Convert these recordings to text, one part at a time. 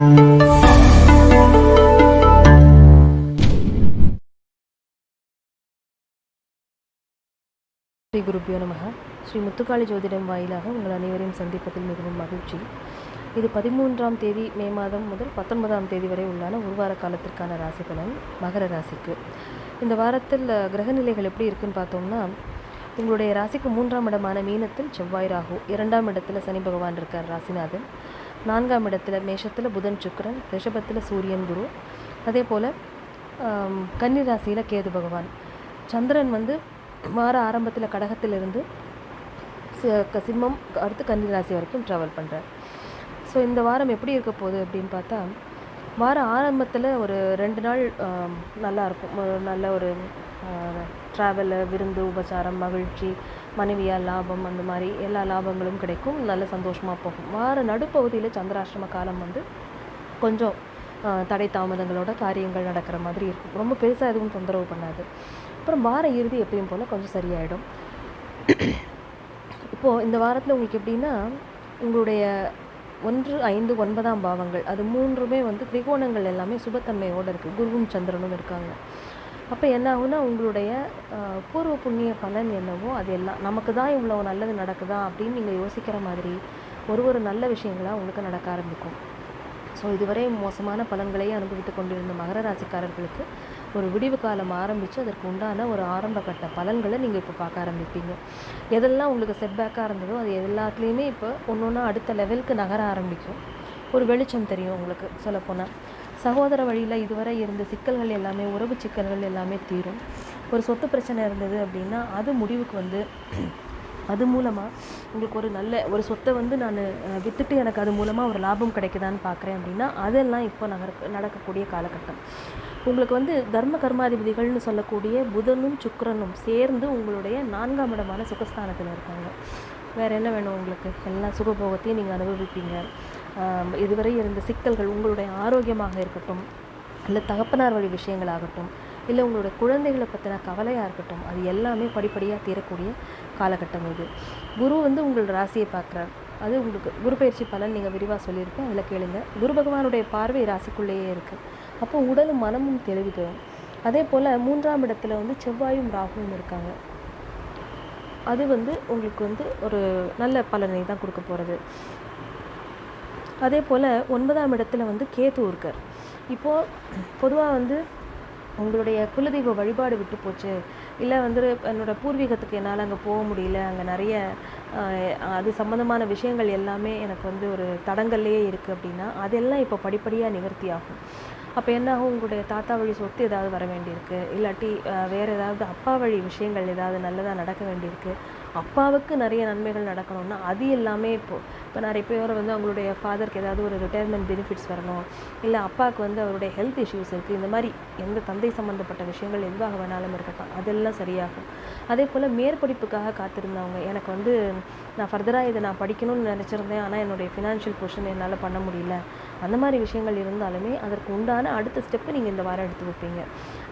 ஸ்ரீ குருபியோ நமக. ஸ்ரீ முத்துக்காளி ஜோதிடம் வாயிலாக உங்கள் அனைவரையும் சந்திப்பதில் மிகவும் மகிழ்ச்சி. இது பதிமூன்றாம் தேதி மே மாதம் முதல் பத்தொன்பதாம் தேதி வரை உள்ளான ஒரு வார காலத்திற்கான ராசி பலன் மகர ராசிக்கு. இந்த வாரத்தில் கிரகநிலைகள் எப்படி இருக்குன்னு பார்த்தோம்னா உங்களுடைய ராசிக்கு மூன்றாம் இடமான மீனத்தில் செவ்வாய் ராகு. இரண்டாம் இடத்துல சனி பகவான் இருக்கார் ராசிநாதன். நான்காம் இடத்துல மேஷத்தில் புதன் சுக்கரன் ரிஷபத்தில் சூரியன் குரு. அதே போல் கன்னி ராசியில் கேது பகவான். சந்திரன் வந்து வார ஆரம்பத்தில் கடகத்திலிருந்து க- சிம்மம் அடுத்து கன்னிராசி வரைக்கும் ட்ராவல் பண்ணுறார் ஸோ இந்த வாரம் எப்படி இருக்க போகுது அப்படின்னு பார்த்தா வார ஆரம்பத்தில் ஒரு ரெண்டு நாள் நல்லாயிருக்கும் நல்லா இருக்கும். ஒரு நல்ல ஒரு ட்ராவலு விருந்து உபச்சாரம் மகிழ்ச்சி மனைவியால் லாபம் அந்த மாதிரி எல்லா லாபங்களும் கிடைக்கும். நல்ல சந்தோஷமாக போகும். வார நடுப்பகுதியில் சந்திராஷ்டிரம காலம் வந்து கொஞ்சம் தடை தாமதங்களோட காரியங்கள் நடக்கிற மாதிரி இருக்கும். ரொம்ப பெருசாக எதுவும் தொந்தரவு பண்ணாது. அப்புறம் வார இறுதி எப்பயும் போல் கொஞ்சம் சரியாயிடும். இப்போது இந்த வாரத்தில் உங்களுக்கு எப்படின்னா உங்களுடைய ஒன்று ஐந்து ஒன்பதாம் பாவங்கள் அது மூன்றுமே வந்து திரிகோணங்கள் எல்லாமே சுபத்தன்மையோடு இருக்குது குருவும் சந்திரனும் இருக்காங்க. அப்போ என்ன ஆகும்னா உங்களுடைய பூர்வ புண்ணிய பலன் என்னவோ அது எல்லாம் நமக்கு தான் இவ்வளோ நல்லது நடக்குதா அப்படின்னு நீங்கள் யோசிக்கிற மாதிரி ஒரு ஒரு நல்ல விஷயங்களாக உங்களுக்கு நடக்க ஆரம்பிக்கும். ஸோ இதுவரை மோசமான பலன்களையே அனுபவித்து கொண்டிருந்த மகர ராசிக்காரர்களுக்கு ஒரு விடிவு காலம் ஆரம்பித்து அதற்கு உண்டான ஒரு ஆரம்ப கட்ட பலன்களை நீங்கள் இப்போ பார்க்க ஆரம்பிப்பீங்க. எதெல்லாம் உங்களுக்கு செட்பேக்காக இருந்ததோ அது எல்லாத்துலேயுமே இப்போ ஒன்று ஒன்றா அடுத்த லெவலுக்கு நகர ஆரம்பிக்கும். ஒரு வெளிச்சம் தெரியும் உங்களுக்கு சொல்லப்போனால் சகோதர வழியில் இதுவரை இருந்த சிக்கல்கள் எல்லாமே உறவு சிக்கல்கள் எல்லாமே தீரும். ஒரு சொத்து பிரச்சனை இருந்தது அப்படின்னா அது முடிவுக்கு வந்து அது மூலமாக உங்களுக்கு ஒரு நல்ல ஒரு சொத்தை வந்து நான் விற்றுட்டு எனக்கு அது மூலமாக ஒரு லாபம் கிடைக்குதான்னு பார்க்குறேன் அப்படின்னா அதெல்லாம் இப்போ நகர் நடக்கக்கூடிய காலகட்டம். உங்களுக்கு வந்து தர்ம கர்மாதிபதிகள்னு சொல்லக்கூடிய புதனும் சுக்கரனும் சேர்ந்து உங்களுடைய நான்காம் இடமான சுகஸ்தானத்தில் இருக்காங்க. வேறு என்ன வேணும் உங்களுக்கு? எல்லா சுகபோகத்தையும் நீங்கள் அனுபவிப்பீங்க. இதுவரை இருந்த சிக்கல்கள் உங்களுடைய ஆரோக்கியமாக இருக்கட்டும் இல்லை தகப்பனார் வழி விஷயங்களாகட்டும் இல்லை உங்களோட குழந்தைகளை பற்றின கவலையாக இருக்கட்டும் அது எல்லாமே படிப்படியாக தீரக்கூடிய காலகட்டம் இது. குரு வந்து உங்கள் ராசியை பார்க்குறார். அது உங்களுக்கு குரு பயிற்சி பலன் நீங்கள் விரிவாக சொல்லியிருப்பேன். அதில் கேளுங்க. குரு பகவானுடைய பார்வை ராசிக்குள்ளேயே இருக்குது அப்போ உடலும் மனமும் தெளிவு தரும் அதே போல் மூன்றாம் இடத்துல வந்து செவ்வாயும் ராகுவும் இருக்காங்க. அது வந்து உங்களுக்கு வந்து ஒரு நல்ல பலனை தான் கொடுக்க போகிறது அதே போல் ஒன்பதாம் இடத்துல வந்து கேது இருக்கார். இப்போது பொதுவாக வந்து உங்களுடைய குலதெய்வ வழிபாடு விட்டு போச்சு. இல்லை வந்து என்னோட பூர்வீகத்துக்கு என்னால் அங்கே போக முடியல. அங்கே நிறைய அது சம்மந்தமான விஷயங்கள் எல்லாமே எனக்கு வந்து ஒரு தடங்கல்லையே இருக்குது அப்படின்னா அதெல்லாம் இப்போ படிப்படியாக நிவர்த்தி ஆகும். அப்போ என்ன ஆகும்? உங்களுடைய தாத்தா வழி சொத்து ஏதாவது வர வேண்டியிருக்கு. இல்லாட்டி வேறு ஏதாவது அப்பா வழி விஷயங்கள் ஏதாவது நல்லதாக நடக்க வேண்டியிருக்கு. அப்பாவுக்கு நிறைய நன்மைகள் நடக்கணும்னா அது எல்லாமே இப்போது இப்போ நிறைய பேர் வந்து அவங்களுடைய ஃபாதருக்கு ஏதாவது ஒரு ரிட்டையர்மெண்ட் பெனிஃபிட்ஸ் வரணும் இல்லை அப்பாவுக்கு வந்து அவருடைய ஹெல்த் இஷ்யூஸ் இருக்குது இந்த மாதிரி எந்த தந்தை சம்மந்தப்பட்ட விஷயங்கள் எதுவாக வேணாலும் இருக்கட்டும் அதெல்லாம் சரியாகும். அதே போல் மேற்படிப்புக்காக காத்திருந்தவங்க எனக்கு வந்து நான் ஃபர்தராக இதை நான் படிக்கணும்னு நினச்சிருந்தேன். ஆனால் என்னுடைய ஃபினான்ஷியல் பொசிஷன் என்னால் பண்ண முடியல. அந்த மாதிரி விஷயங்கள் இருந்தாலுமே அதற்கு உண்டான அடுத்த ஸ்டெப்பு நீங்கள் இந்த வாரம் எடுத்து வைப்பீங்க.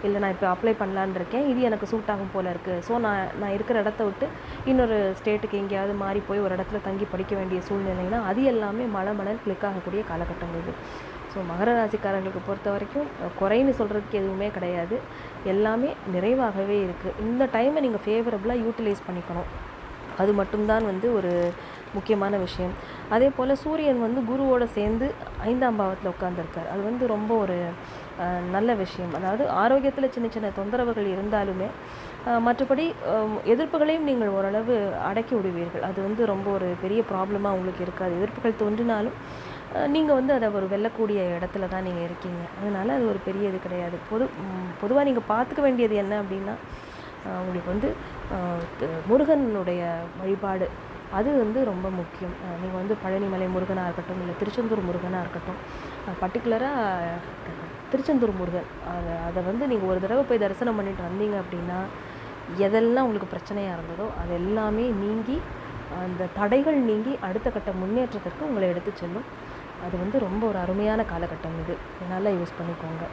இல்லை நான் இப்போ அப்ளை பண்ணலான்னு இருக்கேன். இது எனக்கு சூட் ஆகும் போல் இருக்குது ஸோ நான் நான் இருக்கிற இடத்த விட்டு இன்னொரு ஸ்டேட்டுக்கு எங்கேயாவது மாறி போய் ஒரு இடத்துல தங்கி படிக்க வேண்டிய சூழ்நிலைனா அது எல்லாமே மலை மணல் கிளிக் ஆகக்கூடிய காலகட்டம் இது. ஸோ மகர ராசிக்காரங்களுக்கு பொறுத்த வரைக்கும் குறைன்னு சொல்கிறதுக்கு எதுவுமே கிடையாது. எல்லாமே நிறைவாகவே இருக்குது இந்த டைமை நீங்கள் ஃபேவரபுளாக யூட்டிலைஸ் பண்ணிக்கணும். அது மட்டும்தான் வந்து ஒரு முக்கியமான விஷயம். அதே போல் சூரியன் வந்து குருவோடு சேர்ந்து ஐந்தாம் பாவத்தில் உட்காந்துருக்கார் அது வந்து ரொம்ப ஒரு நல்ல விஷயம். அதாவது ஆரோக்கியத்தில் சின்ன சின்ன தொந்தரவுகள் இருந்தாலுமே மற்றபடி எதிர்ப்புகளையும் நீங்கள் ஓரளவு அடக்கி விடுவீர்கள். அது வந்து ரொம்ப ஒரு பெரிய ப்ராப்ளமாக உங்களுக்கு இருக்காது. எதிர்ப்புகள் தோன்றினாலும் நீங்கள் வந்து அதை ஒரு வெல்லக்கூடிய இடத்துல தான் நீங்கள் இருக்கீங்க. அதனால் அது ஒரு பெரிய இது கிடையாது. பொது பொதுவாக நீங்கள் பார்த்துக்க வேண்டியது என்ன அப்படின்னா உங்களுக்கு வந்து முருகனுடைய வழிபாடு அது வந்து ரொம்ப முக்கியம். நீங்கள் வந்து பழனிமலை முருகனாக இருக்கட்டும் இல்லை திருச்செந்தூர் முருகனாக இருக்கட்டும் பர்டிகுலராக திருச்செந்தூர் முருகன். அதை அதை வந்து நீங்கள் ஒரு தடவை போய் தரிசனம் பண்ணிட்டு வந்தீங்க அப்படின்னா எதெல்லாம் உங்களுக்கு பிரச்சனையாக இருந்ததோ அது எல்லாமே நீங்கி அந்த தடைகள் நீங்கி அடுத்த கட்ட முன்னேற்றத்திற்கு உங்களை எடுத்து செல்லும். அது வந்து ரொம்ப ஒரு அருமையான காலகட்டம் இது. நல்லா யூஸ் பண்ணிக்கோங்க.